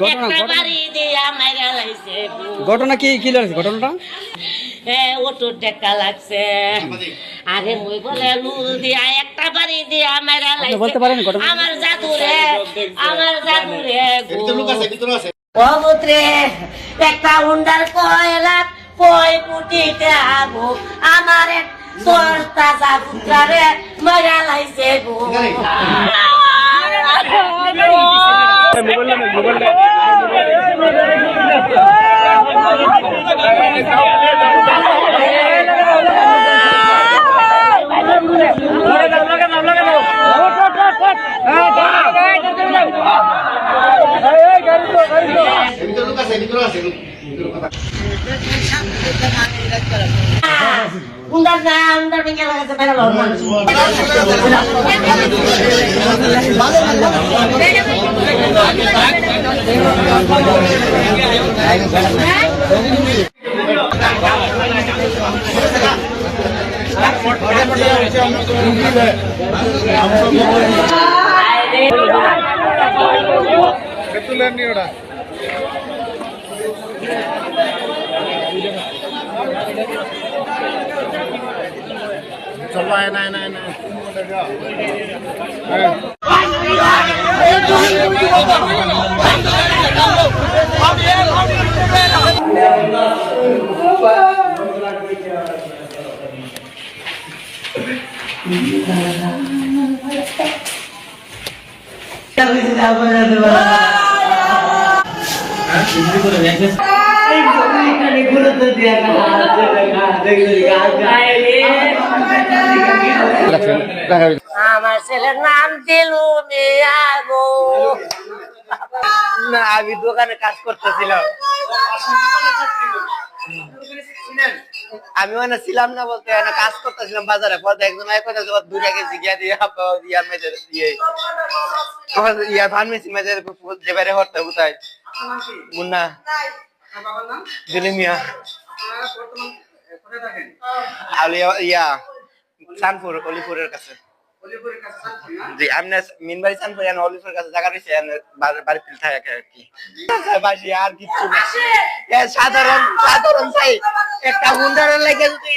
ঘটনা একটা ঘটনা বাড়ি দিয়া মাইরা লাইছে গো। ঘটনা কি কি লাগছে? ঘটনাটা? এ অটো লাগছে। আরে মুই বলে লুল দিয়া একটা বাড়ি দিয়া মাইরা লাইছে। বলতে পারেন ঘটনা? আমার জাদুরে আমার জাদুরে অবুত্রে একটা উন্ডার কয়লা কয় পুটিতে আগো। আমার এক সস্তা জাদুরে মাইরা লাইছে গো। ভিতরে আছে ভিতরে কথা উন্ডার না উন্ডার ভেঙে লড় মানুষ। சொல்லா என்ன என்ன வெங்கட் আমার ছেলের নাম দিলু মিয়া গো। না আমি দোকানে কাজ করতেছিলাম। আমি মানে ছিলাম না বলতে মানে কাজ করতেছিলাম বাজারে। পরে একজন এক কথা দিয়ে ইয়ার দিয়ে ইয়া মেজে যেবারে হরতে কোথায়? মুন্না। দিলি মিয়া। আলিয়া ইয়া। সানপুর অলিপুরের কাছে। জি আমি মিনবাড়ি চানপুর এনে অলিপুরের কাছে জায়গা রয়েছে এনে বাড়ি- ফিল থাকে আর কি। বাসি আর কিচ্ছু না। সাধারণ সাধারণ চাই। একটা হুন্ডারের লেগে যদি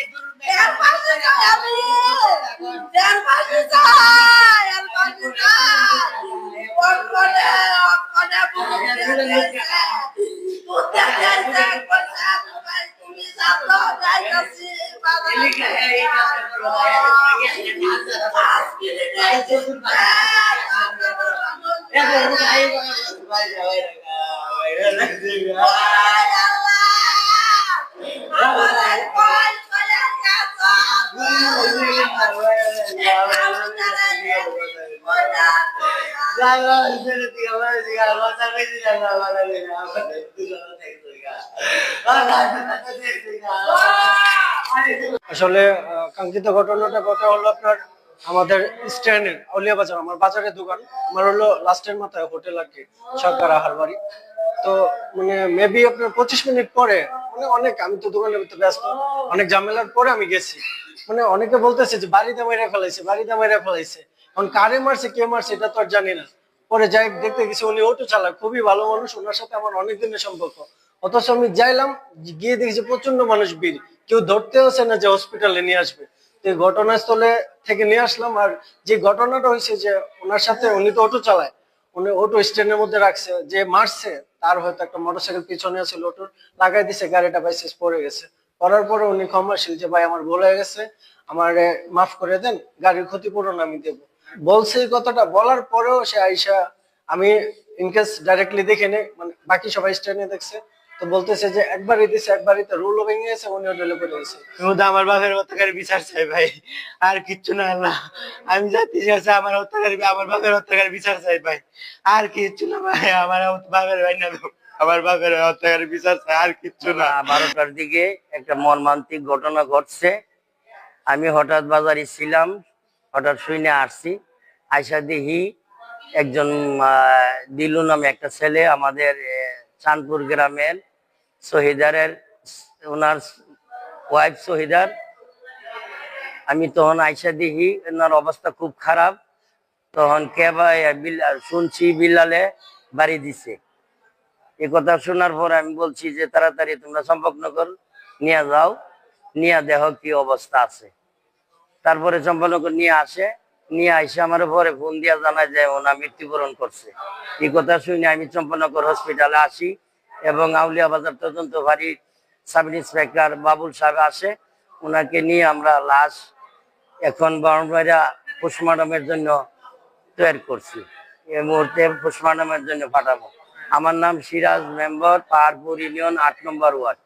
আসলে কাঙ্ক্ষিত ঘটনাটা কথা হলো আপনার আমাদের স্ট্যান্ডের আউলিয়া বাজার, আমার বাজারের দোকান। আমার হলো লাস্টের মাথায় হোটেল আর কি, সরকার আহার বাড়ি। তো মানে মেবি আপনার পঁচিশ মিনিট পরে মানে অনেক, আমি তো দোকানের ভিতরে ব্যস্ত, অনেক ঝামেলার পরে আমি গেছি। মানে অনেকে বলতেছে যে, বাড়িতে মেরে ফেলাইছে, বাড়িতে মেরে ফেলাইছে। এখন কারে মারছে, কে মারছে, এটা তো আর জানি না। পরে যাই, দেখতে গেছি, উনি অটো চালাক খুবই ভালো মানুষ, ওনার সাথে আমার অনেক দিনের সম্পর্ক। অথচ আমি যাইলাম, গিয়ে দেখেছি প্রচণ্ড মানুষ ভিড়। কেউ ধরতে আসে না যে হসপিটালে নিয়ে আসবে। ঘটনাস্থলে থেকে নিয়ে আসলাম, আর যে ঘটনাটা হয়েছে যে ওনার সাথে উনি তো অটো চালায়, উনি অটো স্ট্যান্ডের মধ্যে রাখছে, যে মারছে, তার হয়তো একটা মোটরসাইকেল পিছনে আছে অটোর লাগাই দিছে, গাড়িটা বাইসেস পড়ে গেছে। পড়ার পরে উনি ক্ষমাশীল, যে ভাই আমার ভুল হয়ে গেছে, আমার মাফ করে দেন, গাড়ির ক্ষতিপূরণ আমি দেব। বলছে এই কথাটা, বলার পরেও সে আইসা আমি ইনকেস ডাইরেক্টলি দেখে নেই মানে বাকি সবাই স্ট্যান্ডে দেখছে তো বলতেছে যে একবারই দিছে একবারই তো রুলও ভেঙে গেছে গেছে। শুধু আমার বাপের হত্যাকারী বিচার চাই ভাই আর কিচ্ছু না আল্লাহ। আমি জাতি আছে আমার হত্যাকারী আমার বাপের হত্যাকারী বিচার চাই ভাই। আর কিচ্ছু না ভাই আমার বাপের ভাই না আমার বাপের হত্যাকারী বিচার চাই আর কিচ্ছু না। বারোটার দিকে একটা মর্মান্তিক ঘটনা ঘটছে। আমি হঠাৎ বাজারে ছিলাম হঠাৎ শুনে আসছি। আইসা দেখি একজন আহ, দিলু নামে একটা ছেলে আমাদের চাঁদপুর গ্রামের শহীদারের ওনার ওয়াইফ শহীদার আমি তখন আইসা দেখি ওনার অবস্থা খুব খারাপ। তখন কে বা শুনছি বিল্লালে বাড়ি দিছে। এই কথা শোনার পর আমি বলছি যে, তাড়াতাড়ি তোমরা চম্পকনগর নিয়ে যাও, নিয়ে দেখো কি অবস্থা আছে। তারপরে চম্পকনগর নিয়ে আসে। নিয়ে আইসে আমার পরে ফোন দিয়া জানায় যে ওনা মৃত্যুবরণ করছে। এই কথা শুনে আমি চম্পকনগর হসপিটালে আসি এবং আউলিয়া বাজার তদন্ত ভারী সাব ইন্সপেক্টর বাবুল সাহেব আসে। ওনাকে নিয়ে আমরা লাশ এখন বাউন্ডারিয়া পোস্টমর্টমের জন্য তৈরি করছি। এই মুহূর্তে পোস্টমর্টমের জন্য পাঠাবো। আমার নাম সিরাজ মেম্বার পাহাড়পুর ইউনিয়ন আট নম্বর ওয়ার্ড।